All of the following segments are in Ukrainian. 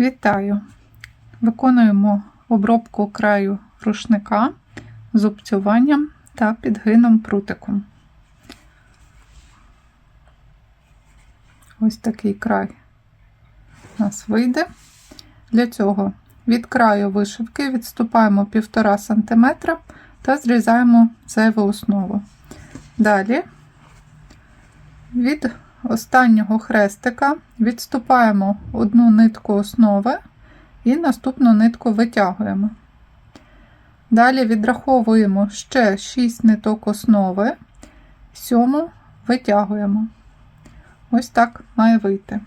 Вітаю! Виконуємо обробку краю рушника зубцюванням та підгином прутиком. Ось такий край у нас вийде. Для цього від краю вишивки відступаємо 1,5 см та зрізаємо зайву основу. Далі від останнього хрестика відступаємо одну нитку основи і наступну нитку витягуємо. Далі відраховуємо ще 6 ниток основи, сьому витягуємо. Ось так має вийти.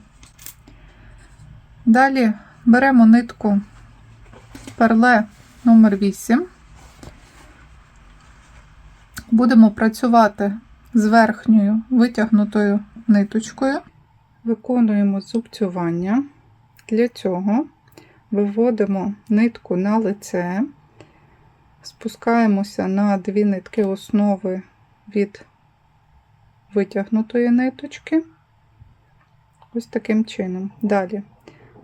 Далі беремо нитку перле номер 8 Будемо працювати з верхньою витягнутою ниточкою, виконуємо зубцювання. Для цього виводимо нитку на лице, спускаємося на дві нитки основи від витягнутої ниточки. Ось таким чином. Далі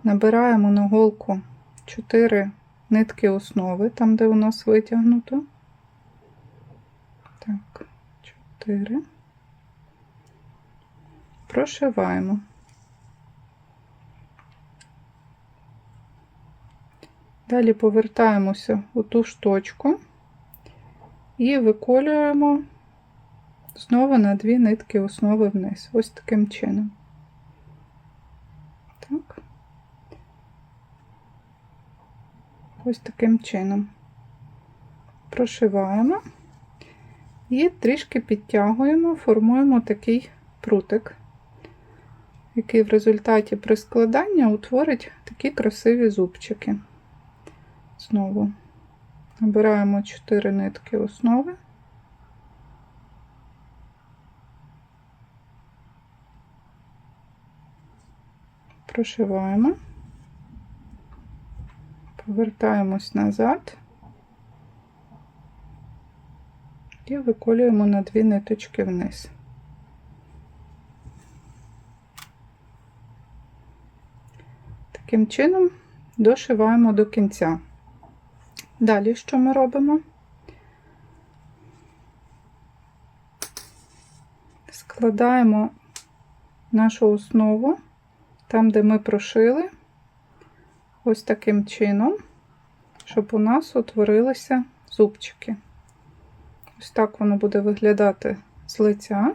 набираємо на голку 4 нитки основи, там, де у нас витягнуто. Так, 4. Прошиваємо. Далі повертаємося у ту ж точку і виколюємо знову на дві нитки основи вниз. Ось таким чином. Так. Ось таким чином. Прошиваємо. І трішки підтягуємо, формуємо такий прутик, який в результаті при складанні утворить такі красиві зубчики. Знову набираємо 4 нитки основи. Прошиваємо, повертаємось назад. І виколюємо на дві ниточки вниз. Таким чином дошиваємо до кінця. Далі що ми робимо? Складаємо нашу основу там, де ми прошили, ось таким чином, щоб у нас утворилися зубчики. Ось так воно буде виглядати з лиця.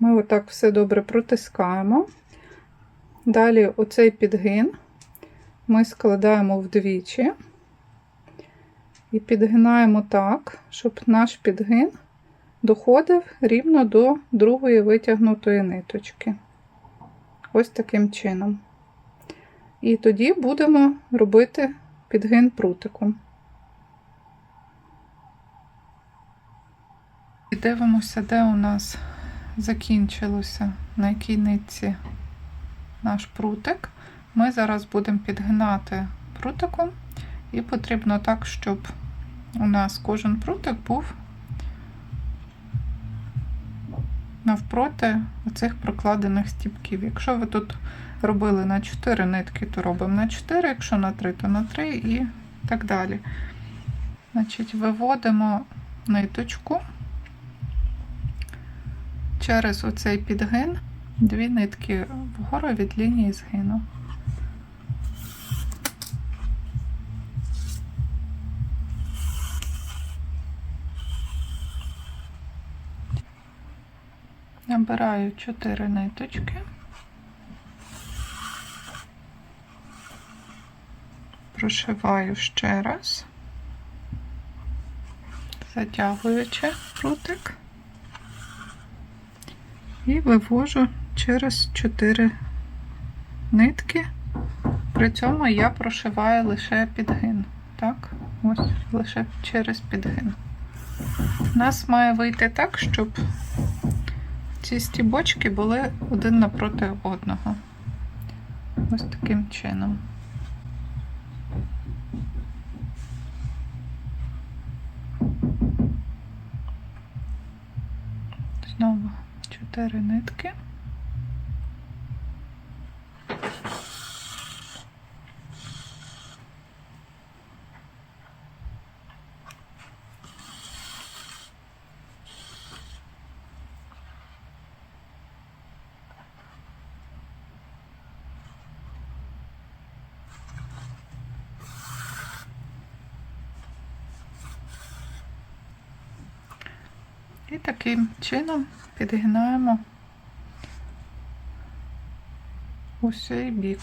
Ми отак все добре протискаємо. Далі оцей підгин ми складаємо вдвічі і підгинаємо так, щоб наш підгин доходив рівно до другої витягнутої ниточки. Ось таким чином. І тоді будемо робити підгин прутиком. І дивимося, де у нас закінчилося, на якій нитці наш прутик. Ми зараз будемо підгинати прутиком, і потрібно так, щоб у нас кожен прутик був навпроти оцих прокладених стіпків. Якщо ви тут робили на 4 нитки, то робимо на 4, якщо на 3, то на 3 і так далі. Значить, Виводимо ниточку через оцей підгин, дві нитки вгору від лінії згину. Набираю 4 ниточки. прошиваю ще раз, затягуючи прутик і вивожу через 4 нитки, при цьому я прошиваю лише підгин. Так, ось лише через підгин. У нас має вийти так, щоб ці стібочки були один напроти одного. Ось таким чином. Знову чотири нитки. І таким чином підгинаємо усей бік.